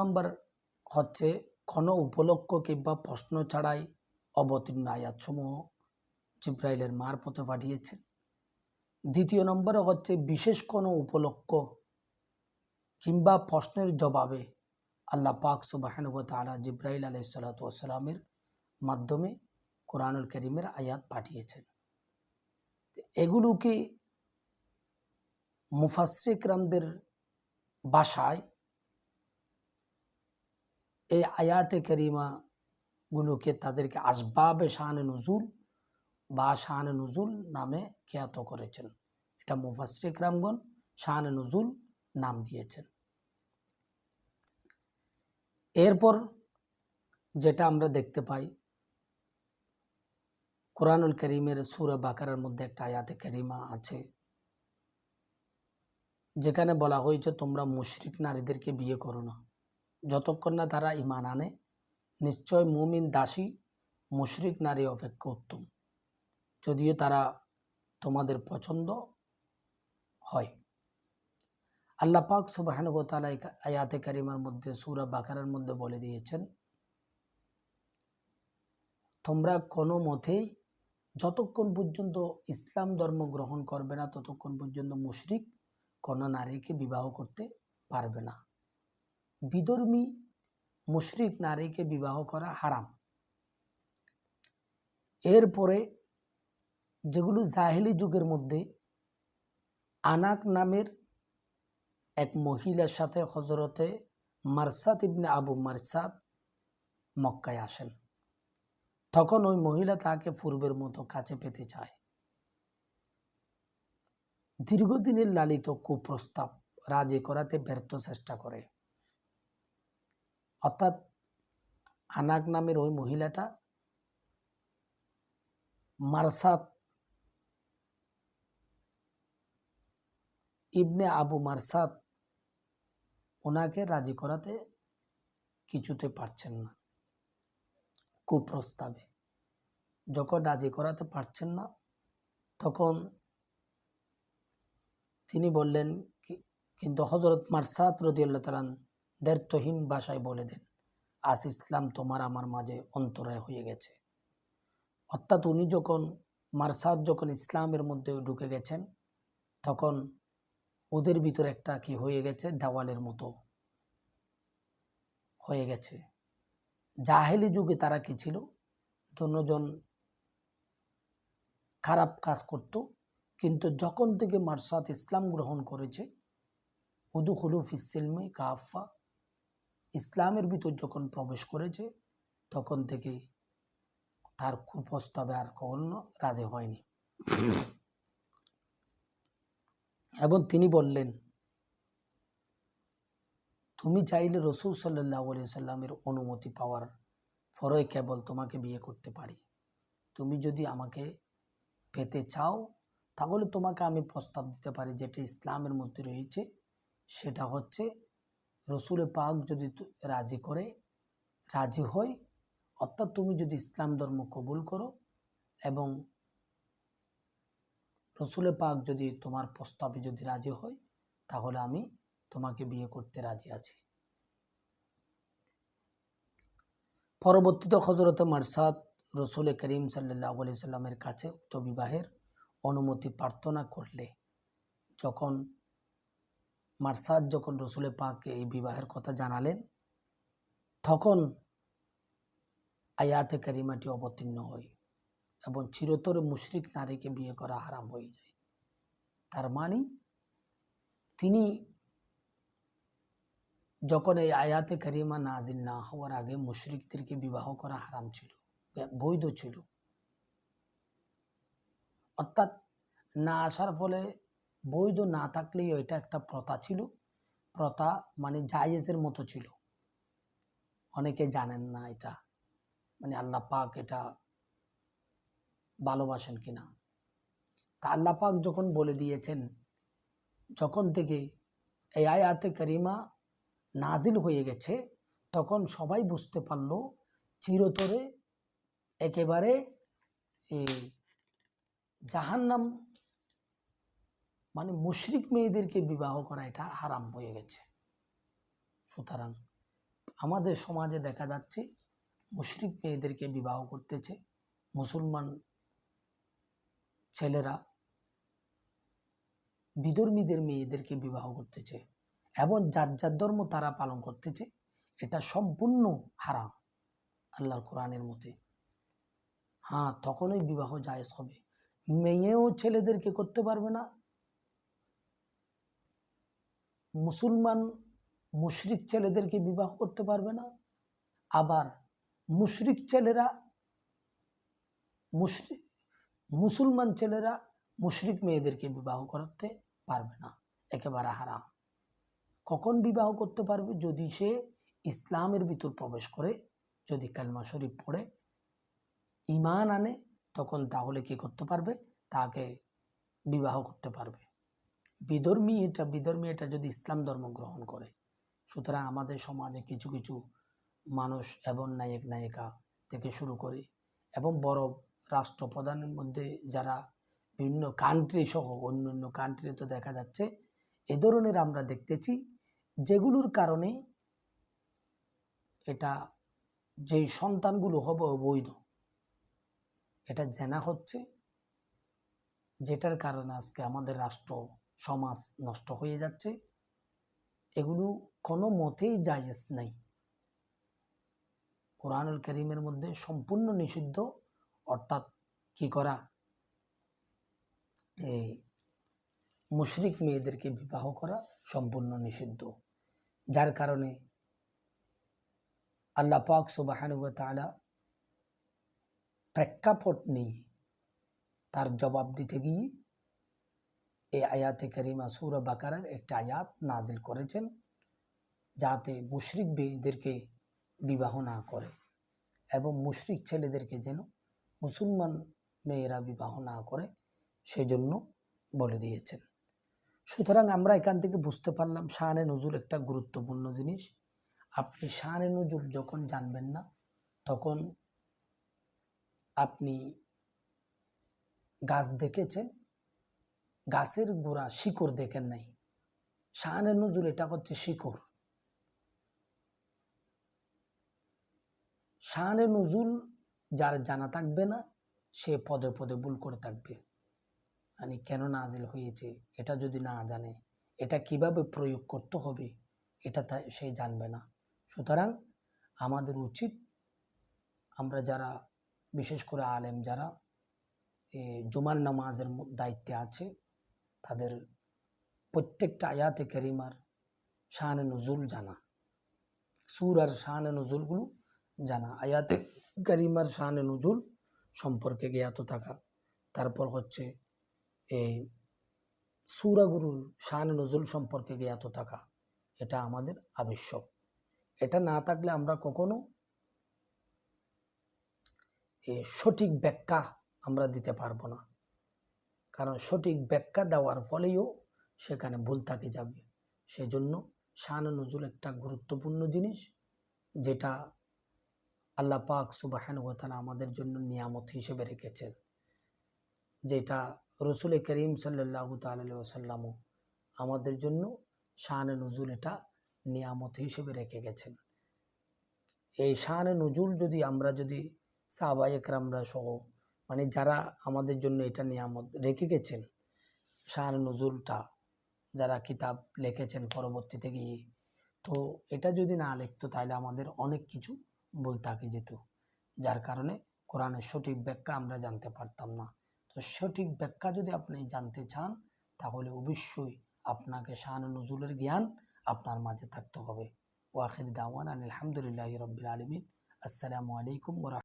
নম্বর হচ্ছে কোনো উপলক্ষ কিংবা প্রশ্ন ছাড়াই অবতীর্ণ আয়াতসমূহ জিব্রাইলের মারফতে পাঠিয়েছেন। দ্বিতীয় নম্বরে হচ্ছে, বিশেষ কোনো উপলক্ষ কিংবা প্রশ্নের জবাবে আল্লাহ পাক সুবাহানুগ তালা জিব্রাইল আলাইসালাতামের মাধ্যমে কোরআনুল করিমের আয়াত পাঠিয়েছেন। এগুলোকে মুফাসরিকরামদের বাসায় এই আয়াতে করিমাগুলোকে তাদেরকে আসবাবে শাহানে নজুল বা শাহানে নজুল নামে খ্যাত করেছেন। এটা মুফাসরিক রামগণ শাহানে নজুল নাম দিয়েছেন। এরপর যেটা আমরা দেখতে পাই, কোরআনুল করিমের সুরা বাকারের মধ্যে একটা আয়াতে করিমা আছে, যেখানে বলা হয়েছে, তোমরা মুশরিক নারীদেরকে বিয়ে করো না। যতক্ষণ না তারা ইমান আনে, নিশ্চয় মুমিন দাসী, মুশরিক নারী অপেক্ষা উত্তম। যদিও তারা তোমাদের পছন্দ হয়। আল্লাহ পাক সুবাহানুগতালা আয়াতে কারিমার মধ্যে, সুরা বাকারের মধ্যে বলে দিয়েছেন, তোমরা কোনো মতেই যতক্ষণ পর্যন্ত ইসলাম ধর্ম গ্রহণ করবে না, ততক্ষণ পর্যন্ত মুশরিক কোনো নারীকে বিবাহ করতে পারবে না। বিধর্মী মুশরিক নারীকে বিবাহ করা হারাম। এরপরে যেগুলো জাহেলি যুগের মধ্যে আনাক নামের এক মহিলার সাথে হজরতে মারসাদ ইবনে আবু মারসাদ মক্কায় আসেন। তখন ওই মহিলা তাকে পূর্বের মতো কাছে পেতে চায়। দীর্ঘদিনের লালিত কুপ্রস্তাব রাজি করাতে ব্যর্থ চেষ্টা করে। অর্থাৎ আনাক নামের ওই মহিলাটা মারসাদ ইবনে আবু মারসাদ ওনাকে রাজি করাতে কিছুতে পারছেন না, কুপ্রস্তাবে। যখন রাজি করাতে পারছেন না, তখন তিনি বললেন কিন্তু হজরত মারসাদ রদিয়াল্লা তালান দ্বার্থহীন ভাষায় বলে দেন আস ইসলাম তোমার আমার মাঝে অন্তরায় হয়ে গেছে। অর্থাৎ উনি যখন মারসাদ যখন ইসলামের মধ্যে ঢুকে গেছেন, তখন ওদের ভিতর একটা কি হয়ে গেছে? দেওয়ালের মতো হয়ে গেছে। জাহেলি যুগে তারা কি ছিল? দুজন খারাপ কাজ করত, কিন্তু যখন থেকে মার্সাদ ইসলাম গ্রহণ করেছে হুদু হুলু ফিসিলমে কাফা ইসলামের ভিতর যখন প্রবেশ করেছে, তখন থেকে তার কুপ্রস্তাবে আর কখনো রাজি হয়নি। এবং তিনি বললেন, তুমি চাইলে রসুল সাল্লাহ সাল্লামের অনুমতি পাওয়ার পরে কেবল তোমাকে বিয়ে করতে পারি। তুমি যদি আমাকে পেতে চাও, তাহলে তোমাকে আমি প্রস্তাব দিতে পারি যেটা ইসলামের মধ্যে রয়েছে। সেটা হচ্ছে রসুল পাক যদি রাজি করে, রাজি হয় অর্থাৎ তুমি যদি ইসলাম ধর্ম কবুল করো এবং রসুলে পাক যদি তোমার প্রস্তাবে যদি রাজি হয় তাহলে আমি তোমাকে বিয়ে করতে রাজি আছি। পরবর্তীতে হজরত মারসাদ রসুল করিম সাল্লাহ আলি সাল্লামের কাছে উক্ত বিবাহের অনুমতি প্রার্থনা করলে, যখন মারসাদ যখন রসুলে পাককে এই বিবাহের কথা জানালেন, তখন আয়াতে করিমাটি অবতীর্ণ হয় এবং চিরতরে মুশরিক নারীকে বিয়ে করা হারাম হয়ে যায়। তার মানে তিনি যখন এই আয়াতে করিমা নাজিল না হওয়ার আগে মুশরিকদেরকে বিবাহ করা হারাম ছিল, বৈধ ছিল। অর্থাৎ না আসার ফলে বৈধ না থাকলেই এটা একটা প্রথা ছিল। প্রথা মানে জায়েজের মতো ছিল। অনেকে জানেন না এটা। মানে আল্লাহ পাক এটা ভালোবাসেন কিনা। তা আল্লাহ পাক যখন বলে দিয়েছেন, যখন থেকে এই আয়াতে করিমা নাজিল হয়ে গেছে, তখন সবাই বুঝতে পারল চিরতরে একেবারে এই জাহান্নাম মানে মুশরিক মেয়েদেরকে বিবাহ করা এটা হারাম হয়ে গেছে। সুতরাং আমাদের সমাজে দেখা যাচ্ছে মুশরিক মেয়েদেরকে বিবাহ করতেছে, মুসলমান ছেলেরা বিধর্মীদের মেয়েদেরকে বিবাহ করতেছে এবং যার যার ধর্ম তারা পালন করতেছে, এটা সম্পূর্ণ হারাম আল্লাহর কোরআনের মতে। হ্যাঁ তখনই বিবাহ জায়েজ হবে। মেয়েও ছেলেদেরকে করতে পারবে না মুসলমান মুশরিক ছেলেদেরকে বিবাহ করতে পারবে না। আবার মুশরিক ছেলেরা মুশরিক মুসলমান ছেলেরা মুশরিক মেয়েদেরকে বিবাহ করতে পারবে না। একেবারে হারাম। কখন বিবাহ করতে পারবে? যদি সে ইসলামের ভিতর প্রবেশ করে, যদি কালমা শরীফ পড়ে ইমান আনে, তখন তাহলে কি করতে পারবে? তাকে বিবাহ করতে পারবে। বিধর্মী, এটা বিধর্মী, এটা যদি ইসলাম ধর্ম গ্রহণ করে, সুতরাং আমাদের সমাজে কিছু কিছু মানুষ এবং নায়ক, নায়িকা থেকে শুরু করে এবং বড় রাষ্ট্রপ্রধানের মধ্যে যারা বিভিন্ন কান্ট্রি সহ অন্য অন্য কান্ট্রিতে দেখা যাচ্ছে, এ ধরনের আমরা দেখতেছি, যেগুলোর কারণে এটা যেই সন্তানগুলো হবে অবৈধ, এটা জেনা হচ্ছে, যেটার কারণে আজকে আমাদের রাষ্ট্র সমাজ নষ্ট হয়ে যাচ্ছে। এগুলো কোনো মতেই জায়েজ নাই। কোরআনুল করিমের মধ্যে সম্পূর্ণ নিষিদ্ধ, অর্থাৎ কি করা? এই মুশরিক মেয়েদেরকে বিবাহ করা সম্পূর্ণ নিষিদ্ধ। যার কারণে আল্লাহ পাক সুবাহানুগ তালা প্রেক্ষাপট নেই তার জবাব দিতে গিয়ে এই আয়াতে করিমা সুর বাকারার একটা আয়াত নাজিল করেছেন যাতে মুশরিক মেয়েদেরকে বিবাহ না করে এবং মুশরিক ছেলেদেরকে যেন মুসলমান মেয়েরা বিবাহ না করে সেজন্য বলে দিয়েছেন। সুতরাং আমরা এখান থেকে বুঝতে পারলাম শাহানে নজুল একটা গুরুত্বপূর্ণ জিনিস। আপনি শাহানে নজুল যখন জানবেন না, তখন আপনি গাছ দেখেছেন গাছের গোড়া শিকড় দেখেন নাই। শাহানে নজুল এটা হচ্ছে শিকড়। শাহানে নজুল যার জানা থাকবে না সে পদে পদে ভুল করে থাকবে। মানে কেন নাজিল হয়েছে এটা যদি না জানে এটা কীভাবে প্রয়োগ করতে হবে এটা তা সে জানবে না। সুতরাং আমাদের উচিত আমরা যারা বিশেষ করে আলেম যারা এ, জুমার নামাজের দায়িত্বে আছে তাদের প্রত্যেকটা আয়াতে করিমার শাহানে নজুল জানা। সুর আর শাহানে নজুলগুলো জানা। আয়াতে করিমার শাহানে নজুল সম্পর্কে জ্ঞাত থাকা। তারপর হচ্ছে এই সুরাগুরুর শাহানে নজুল সম্পর্কে জ্ঞাত থাকা। এটা আমাদের আবশ্যক। এটা না থাকলে আমরা কখনো সঠিক ব্যাখ্যা আমরা দিতে পারব না। কারণ সঠিক ব্যাখ্যা দেওয়ার ফলেও সেখানে ভুল থাকে যাবে। সেজন্য শাহান নজুল একটা গুরুত্বপূর্ণ জিনিস, যেটা আল্লাহ পাক সুবাহান ওয়াতালা আমাদের জন্য নিয়ামত হিসেবে রেখেছেন, যেটা রসুল করিম সাল্লাহ তাল্লামও আমাদের জন্য শাহান নজুল এটা নিয়ামত হিসেবে রেখে গেছেন। এই শাহান নজুল যদি আমরা যদি সাহবা একরামরা সহ মানে যারা আমাদের জন্য এটা নিয়ামত রেখে গেছেন শাহান নজরুলটা যারা কিতাব লিখেছেন পরবর্তীতে গিয়ে, তো এটা যদি না লিখতো তাহলে আমাদের অনেক কিছু ভুল থাকে যেত। যার কারণে কোরআনের সঠিক ব্যাখ্যা আমরা জানতে পারতাম না। তো সঠিক ব্যাখ্যা যদি আপনি জানতে চান, তাহলে অবশ্যই আপনাকে শাহান নজুলের জ্ঞান আপনার মাঝে থাকতে হবে। ওয়াখির দাওয়ান আলহামদুলিল্লাহ রবিল আলমিন। আসসালামু আলাইকুম